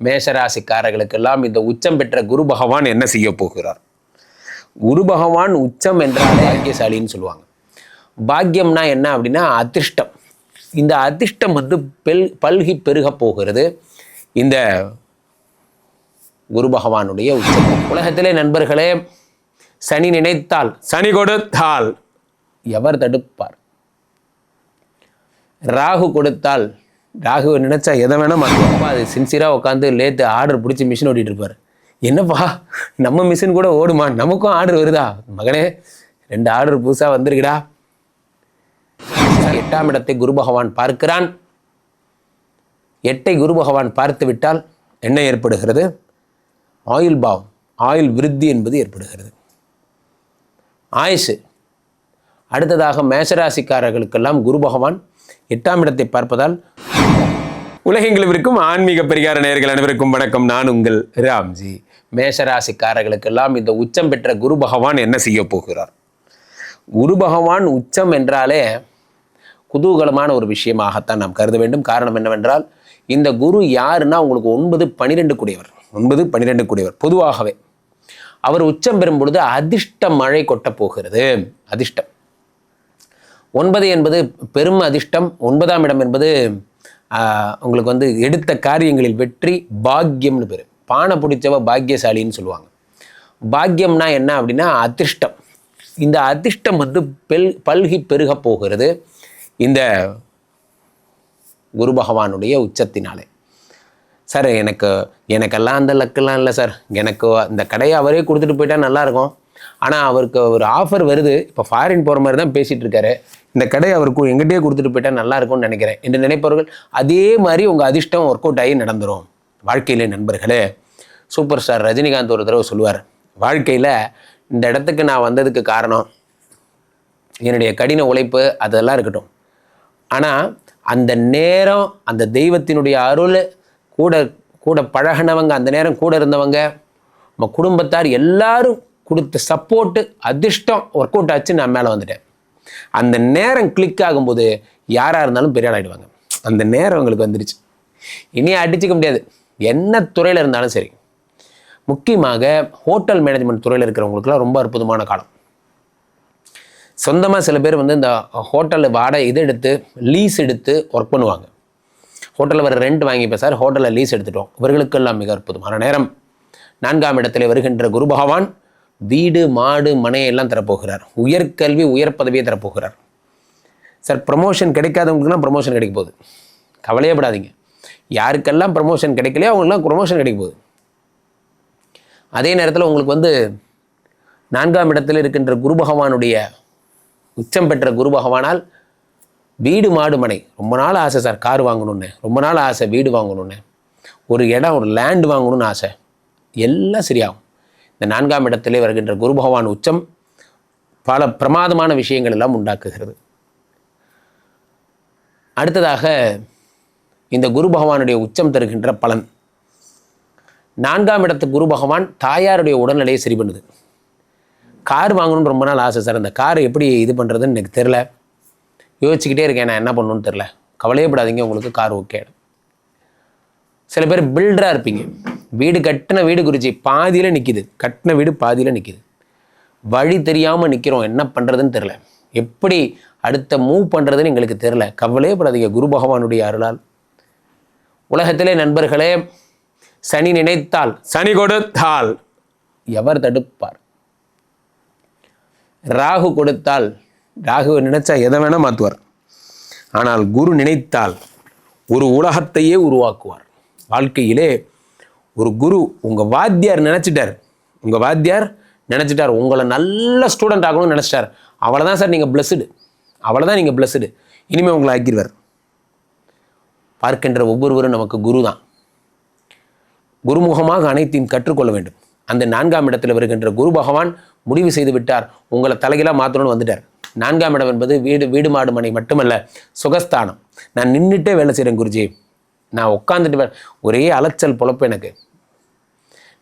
மேஷராசிக்காரர்களுக்கெல்லாம் இந்த உச்சம் பெற்ற குரு பகவான் என்ன செய்ய போகிறார்? குரு பகவான் உச்சம் என்றாலே பாக்கியசாலின்னு சொல்லுவாங்க. பாக்கியம்னா என்ன அப்படின்னா அதிர்ஷ்டம். இந்த அதிர்ஷ்டம் வந்து பெல் பல்கி பெருக போகிறது இந்த குரு பகவானுடைய உச்சம். உலகத்திலே நண்பர்களே சனி நினைத்தால் சனி கொடுத்தால். எவர் தடுப்பார்? ராகு கொடுத்தால் ராகுவை நினைச்சா எதை வேணா மாற்றுவாப்பா அது சின்சியராக உட்காந்து லேத்து ஆர்டர் பிடிச்சி மிஷின் ஓட்டிகிட்டு இருப்பார். என்னப்பா நம்ம மிஷின் கூட ஓடுமா? நமக்கும் ஆர்டர் வருதா? மகனே ரெண்டு ஆர்டர் புதுசாக வந்திருக்குடா. எட்டாம் இடத்தை குரு பகவான் பார்க்கிறான். எட்டை குரு பகவான் பார்த்து விட்டால் என்ன ஏற்படுகிறது? ஆயுள் பாவம் ஆயுள் விருத்தி என்பது ஏற்படுகிறது. ஆயுசு. அடுத்ததாக மேஷராசிக்காரர்களுக்கெல்லாம் குரு பகவான் எட்டாம் இடத்தை பார்ப்பதால் உலகெங்கிலும் ஆன்மீக பரிகார நேயர்கள் அனைவருக்கும் வணக்கம். நான் உங்கள் ராம்ஜி. மேஷராசிக்காரர்களுக்கெல்லாம் இந்த உச்சம் பெற்ற குரு பகவான் என்ன செய்ய போகிறார்? குரு பகவான் உச்சம் என்றாலே குதூகலமான ஒரு விஷயமாகத்தான் நாம் கருத வேண்டும். காரணம் என்னவென்றால் இந்த குரு யாருன்னா உங்களுக்கு ஒன்பது பனிரெண்டு கூடியவர். ஒன்பது பனிரெண்டு கூடியவர். பொதுவாகவே அவர் உச்சம் பெறும் பொழுது அதிர்ஷ்ட மழை கொட்டப் போகிறது. அதிர்ஷ்டம். ஒன்பது என்பது பெரும் அதிர்ஷ்டம். ஒன்பதாம் இடம் என்பது உங்களுக்கு வந்து எடுத்த காரியங்களில் வெற்றி பாக்கியம்னு பேர். பானை பிடிச்சவ பாக்கியசாலின்னு சொல்லுவாங்க. பாக்கியம்னா என்ன அப்படின்னா அதிர்ஷ்டம். இந்த அதிர்ஷ்டம் வந்து பெல் பல்கி பெருக போகிறது இந்த குரு பகவானுடைய உச்சத்தினாலே. சார் எனக்கு எனக்கெல்லாம் அந்த லக்கெல்லாம் இல்லை சார். எனக்கு இந்த கடையை அவரே கொடுத்துட்டு போயிட்டா நல்லாயிருக்கும் ஆனால் அவருக்கு ஒரு ஆஃபர் வருது. இப்போ ஃபாரின் போகிற மாதிரி தான் பேசிகிட்டு இருக்காரு. இந்த கடையை அவருக்கு எங்கிட்டே கொடுத்துட்டு போயிட்டால் நல்லா இருக்கும்னு நினைக்கிறேன். என்று நினைப்பவர்கள் அதே மாதிரி உங்கள் அதிர்ஷ்டம் ஒர்க் அவுட் ஆகி நடந்துரும். வாழ்க்கையிலே நண்பர்களே சூப்பர் ஸ்டார் ரஜினிகாந்த் ஒரு தடவை சொல்லுவார் வாழ்க்கையில் இந்த இடத்துக்கு நான் வந்ததுக்கு காரணம் என்னுடைய கடின உழைப்பு அதெல்லாம் இருக்கட்டும். ஆனால் அந்த நேரம் அந்த தெய்வத்தினுடைய அருள் கூட கூட பழகினவங்க அந்த நேரம் கூட இருந்தவங்க நம்ம குடும்பத்தார் எல்லாரும் கொடுத்த சப்போர்ட்டு அதிர்ஷ்டம் ஒர்க் அவுட் ஆச்சு நான் மேலே வந்துட்டேன். அந்த நேரம் கிளிக் ஆகும்போது யாராக இருந்தாலும் பெரிய ஆள் ஆயிடுவாங்க. அந்த நேரம் உங்களுக்கு வந்துருச்சு. இனி அடிச்சுக்க முடியாது. என்ன துறையில் இருந்தாலும் சரி. முக்கியமாக ஹோட்டல் மேனேஜ்மெண்ட் துறையில் இருக்கிறவங்களுக்குலாம் ரொம்ப அற்புதமான காலம். சொந்தமாக சில பேர் வந்து இந்த ஹோட்டலில் வாடகை இது எடுத்து லீஸ் எடுத்து ஒர்க் பண்ணுவாங்க. ஹோட்டலில் வர ரெண்ட் வாங்கிப்பேன் சார். ஹோட்டலில் லீஸ் எடுத்துட்டோம். இவர்களுக்கெல்லாம் மிக அற்புதமான நேரம். நான்காம் இடத்துல வருகின்ற குரு பகவான் வீடு மாடு மனை எல்லாம் தரப்போகிறார். உயர்கல்வி உயர் பதவியை தரப்போகிறார் சார் ப்ரமோஷன் கிடைக்காதவங்களுக்குலாம் ப்ரமோஷன் கிடைக்க போகுது. கவலையே படாதீங்க. யாருக்கெல்லாம் ப்ரமோஷன் கிடைக்கலையோ அவங்களுக்குலாம் ப்ரமோஷன் கிடைக்க போகுது. அதே நேரத்தில் உங்களுக்கு வந்து நான்காம் இடத்தில் இருக்கின்ற குரு பகவானுடைய உச்சம் பெற்ற குரு பகவானால் வீடு மாடு மனை. ரொம்ப நாள் ஆசை சார் கார் வாங்கணுன்னு ரொம்ப நாள் ஆசை வீடு வாங்கணுன்னு ஒரு இடம் ஒரு லேண்ட் வாங்கணும்னு ஆசை. எல்லாம் சரியாகும். இந்த நான்காம் இடத்திலே வருகின்ற குரு பகவான் உச்சம் பல பிரமாதமான விஷயங்கள் எல்லாம் உண்டாக்குகிறது. அடுத்ததாக இந்த குரு பகவானுடைய உச்சம் தருகின்ற பலன். நான்காம் இடத்து குரு பகவான் தாயாருடைய உடல்நிலையை சரி பண்ணுது. கார் வாங்கணும்னு ரொம்ப நாள் ஆசை சார். அந்த கார் எப்படி இது பண்ணுறதுன்னு எனக்கு தெரில யோசிச்சுக்கிட்டே இருக்கேன் நான் என்ன பண்ணணும்னு தெரில கவலையே படாதீங்க உங்களுக்கு கார் ஓகே சில பேர் பில்டராக இருப்பீங்க. வீடு கட்டின வீடு குறிச்சி பாதியில் நிற்கிது கட்டின வீடு பாதியில் நிற்கிது வழி தெரியாமல் நிற்கிறோம் என்ன பண்ணுறதுன்னு தெரில எப்படி அடுத்த மூவ் பண்ணுறதுன்னு எங்களுக்கு தெரில கவலையே படாதீங்க. குரு பகவானுடைய அருளால். உலகத்திலே நண்பர்களே சனி நினைத்தால் சனி கொடுத்தால். எவர் தடுப்பார்? ராகு கொடுத்தால் ராகு நினைச்சா எதை வேணா மாற்றுவார் ஆனால் குரு நினைத்தால் ஒரு உலகத்தையே உருவாக்குவார். வாழ்க்கையிலே ஒரு குரு உங்கள் வாத்தியார் நினச்சிட்டார். உங்கள் வாத்தியார் நினச்சிட்டார். உங்களை நல்ல ஸ்டூடெண்ட் ஆகணும்னு நினச்சிட்டார். அவ்வளோதான் சார் நீங்கள் பிளஸ்டு அவ்வளோதான் நீங்கள் பிளஸ்டு இனிமேல் உங்களை ஆக்கிடுவார். பார்க்கின்ற ஒவ்வொருவரும் நமக்கு குரு தான் குருமுகமாக அனைத்தையும் கற்றுக்கொள்ள வேண்டும். அந்த நான்காம் இடத்தில் வருகின்ற குரு பகவான் முடிவு செய்து விட்டார். உங்களை தலைகீழாக மாற்றணும்னு வந்துட்டார். நான்காம் இடம் என்பது வீடு வீடு மாடு மனை மட்டுமல்ல சுகஸ்தானம். நான் நின்றுட்டே வேலை செய்கிறேன் குருஜி. நான் உட்காந்துட்டு ஒரே அலைச்சல் பொழப்பு எனக்கு.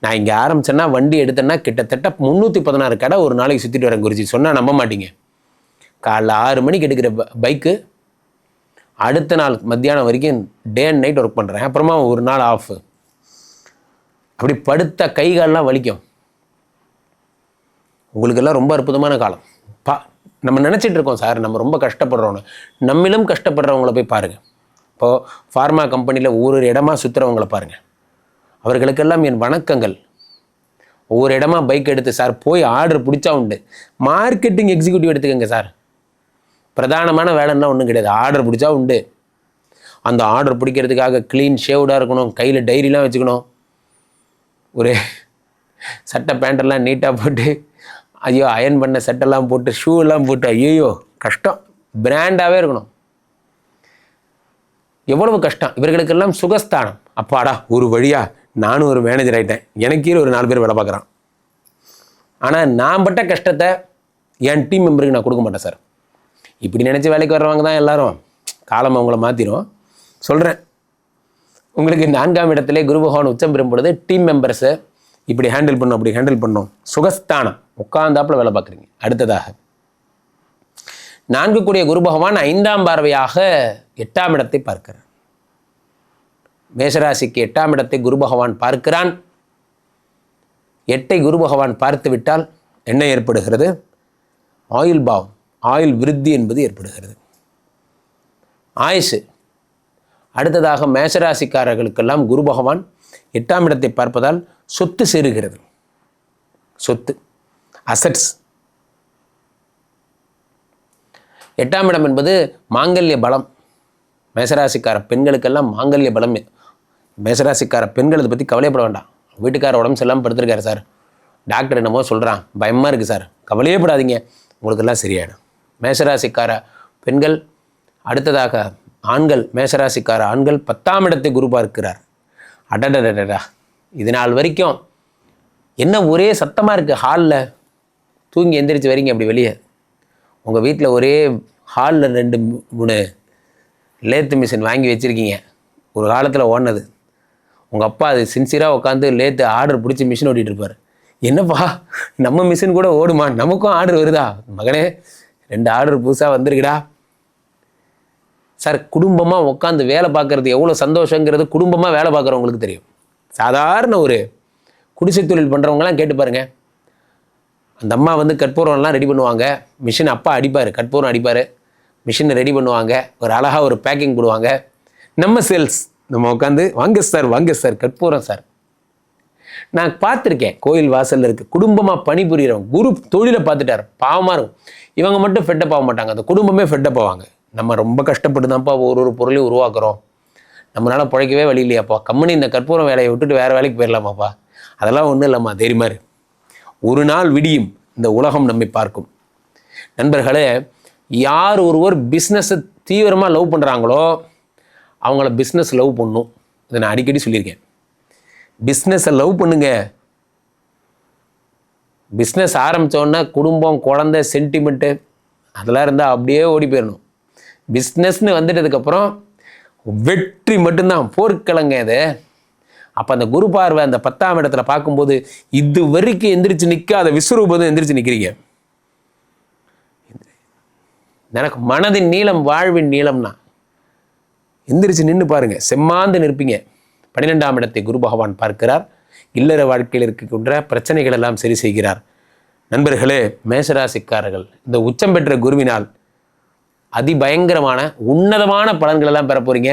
நான் இங்கே ஆரம்பிச்சேன்னா வண்டி எடுத்தேன்னா கிட்டத்தட்ட முந்நூற்றி பதினாறு கடை ஒரு நாளைக்கு சுற்றிட்டு வரேன் குருஜி. சொன்னால் நம்ப மாட்டீங்க. காலைல ஆறு மணிக்கு எடுக்கிற ப- பைக்கு அடுத்த நாள் மத்தியானம் வரைக்கும் டே அண்ட் நைட் ஒர்க் பண்ணுறேன் அப்புறமா ஒரு நாள் ஆஃப் அப்படி படுத்த கைகாலெலாம் வலிக்கும். உங்களுக்கெல்லாம் ரொம்ப அற்புதமான காலம். பா நம்ம நினச்சிட்டு இருக்கோம் சார். நம்ம ரொம்ப கஷ்டப்படுறோன்னு நம்மிலும் கஷ்டப்படுறவங்கள போய் பாருங்கள் இப்போது ஃபார்மா கம்பெனியில் ஒரு இடமா சுற்றுறவங்கள பாருங்கள் அவர்களுக்கெல்லாம் என் வணக்கங்கள். ஒவ்வொரு இடமா பைக் எடுத்து சார் போய் ஆர்டர் பிடிச்சா உண்டு. மார்க்கெட்டிங் எக்ஸிக்யூட்டிவ் எடுத்துக்கோங்க சார் பிரதானமான வேலைன்னா ஒன்றும் கிடையாது. ஆர்டர் பிடிச்சா உண்டு. அந்த ஆர்டர் பிடிக்கிறதுக்காக க்ளீன் ஷேவ்டாக இருக்கணும். கையில் டைரிலாம் வச்சுக்கணும். ஒரு சட்டை பேண்டெல்லாம் நீட்டாக போட்டு ஐயோ அயன் பண்ண சட்டெல்லாம் போட்டு ஷூலாம் போட்டு ஐயோ கஷ்டம். பிராண்டாகவே இருக்கணும். எவ்வளவு கஷ்டம்? இவர்களுக்கெல்லாம் சுகஸ்தானம். அப்பாடா ஒரு வழியா நானும் ஒரு மேனேஜர் ஆயிட்டேன். எனக்கு ஒரு நாலு பேர் வேலை பார்க்குறான். ஆனால் நான் பட்ட கஷ்டத்தை என் டீம் மெம்பருக்கு நான் கொடுக்க மாட்டேன் சார். இப்படி நினச்சி வேலைக்கு வர்றவங்க தான் எல்லாரும். காலம் அவங்கள மாற்றிடும் சொல்கிறேன் உங்களுக்கு நான்காம் இடத்துல குரு பகவான் உச்சம் பெறும் பொழுது டீம் மெம்பர்ஸை இப்படி ஹேண்டில் பண்ணும் அப்படி ஹேண்டில் பண்ணும். சுகஸ்தானம். உட்காந்தாப்பில் வேலை பார்க்குறீங்க. அடுத்ததாக நான்கு கூடிய குரு பகவான் ஐந்தாம் பார்வையாக எட்டாம் இடத்தை பார்க்கிறார். மேஷராசிக்கு எட்டாம் இடத்தை குரு பகவான் பார்க்கிறான். எட்டை குரு பகவான் பார்த்து விட்டால் என்ன ஏற்படுகிறது? ஆயுள் பாவம் ஆயுள் விருத்தி என்பது ஏற்படுகிறது. ஆயுசு. அடுத்ததாக மேசராசிக்காரர்களுக்கெல்லாம் குரு பகவான் எட்டாம் இடத்தை பார்ப்பதால் சொத்து சேருகிறது. சொத்து அசட்ஸ் எட்டாம் இடம் என்பது மாங்கல்ய பலம். மேசராசிக்கார பெண்களுக்கெல்லாம் மாங்கல்ய பலம் மேசராசிக்கார பெண்கள் இதை பற்றி கவலையப்பட வேண்டாம். வீட்டுக்கார உடம்பு சரியில்லாமல் படுத்திருக்காரு சார். டாக்டர் என்னமோ சொல்கிறான் பயமாக இருக்குது சார். கவலையே படாதீங்க உங்களுக்கெல்லாம் சரியாயிடும். மேசராசிக்கார பெண்கள் அடுத்ததாக ஆண்கள் மேசராசிக்கார ஆண்கள் பத்தாம் இடத்தை குரு பார்க்கிறார். அடடடடா இது நாள் வரைக்கும் என்ன ஒரே சத்தமாக இருக்குது ஹாலில் தூங்கி எந்திரிச்சு வரீங்க அப்படி வெளியே. உங்கள் வீட்டில் ஒரே ஹாலில் ரெண்டு மூணு லேத்து மிஷின் வாங்கி வச்சுருக்கீங்க. ஒரு காலத்தில் ஓடினது. உங்கள் அப்பா அது சின்சியராக உட்காந்து லேத்து ஆர்டர் பிடிச்சி மிஷின் ஓட்டிகிட்டு இருப்பார் என்னப்பா நம்ம மிஷின் கூட ஓடுமா? நமக்கும் ஆர்டர் வருதா? மகனே ரெண்டு ஆர்டர் புதுசாக வந்திருக்குடா. சார் குடும்பமாக உட்காந்து வேலை பார்க்குறது எவ்வளோ சந்தோஷங்கிறது குடும்பமாக வேலை பார்க்குறவங்களுக்கு தெரியும். சாதாரண ஒரு குடிசை தொழில் பண்ணுறவங்களாம் கேட்டு பாருங்கள் அந்த அம்மா வந்து கற்பூரம்லாம் ரெடி பண்ணுவாங்க. மிஷின் அப்பா அடிப்பார் கற்பூரம் அடிப்பார். மிஷினை ரெடி பண்ணுவாங்க. ஒரு அழகாக ஒரு பேக்கிங் போடுவாங்க. நம்ம சேல்ஸ் நம்ம உட்காந்து வாங்க சார் வாங்க சார் கற்பூரம் சார் நான் பார்த்துருக்கேன் கோயில் வாசலில் இருக்குது குடும்பமாக பணிபுரியறவங்க குரு தொழிலை பார்த்துட்டார். பாவமாக இருக்கும். இவங்க மட்டும் ஃபெட்டப் ஆக மாட்டாங்க. அந்த குடும்பமே ஃபெட்டப் ஆவாங்க. நம்ம ரொம்ப கஷ்டப்பட்டு தான்ப்பா ஒரு ஒரு பொருளையும் உருவாக்குறோம். நம்மளால் பிழைக்கவே வழி இல்லையாப்பா. கம்பெனி இந்த கற்பூரம் வேலையை விட்டுட்டு வேறு வேலைக்கு போயிடலாமாப்பா அதெல்லாம் ஒன்றும் இல்லைம்மா தெரியுமாரு ஒரு நாள் விடியும். இந்த உலகம் நம்மை பார்க்கும். நண்பர்களே யார் ஒருவர் பிஸ்னஸை தீவிரமாக லவ் பண்ணுறாங்களோ அவங்கள பிஸ்னஸ் லவ் பண்ணும். இதை நான் அடிக்கடி சொல்லியிருக்கேன். பிஸ்னஸை லவ் பண்ணுங்க. பிஸ்னஸ் ஆரம்பித்தோன்னா குடும்பம் குழந்தை சென்டிமெண்ட்டு அதெல்லாம் இருந்தால் அப்படியே ஓடி போயிடணும் பிஸ்னஸ்னு வந்துட்டதுக்கப்புறம் வெற்றி மட்டும்தான். போர்க்கிழங்க அது அப்போ அந்த குரு பார்வை அந்த பத்தாம் இடத்துல பார்க்கும்போது இது வரைக்கும் எந்திரிச்சு நிற்காத விஸ்வரூபம் எந்திரிச்சு நிற்கிறீங்க எனக்கு மனதின் நீளம் வாழ்வின் நீளம்னா எந்திரிச்சு நின்று பாருங்க செம்மாந்து நிற்பீங்க. பன்னிரெண்டாம் இடத்தை குரு பகவான் பார்க்கிறார். இல்லற வாழ்க்கையில் இருக்கின்ற பிரச்சனைகள் எல்லாம் சரி செய்கிறார். நண்பர்களே மேசராசிக்காரர்கள் இந்த உச்சம் பெற்ற குருவினால் அதிபயங்கரமான உன்னதமான பலன்கள் எல்லாம் பெற போகிறீங்க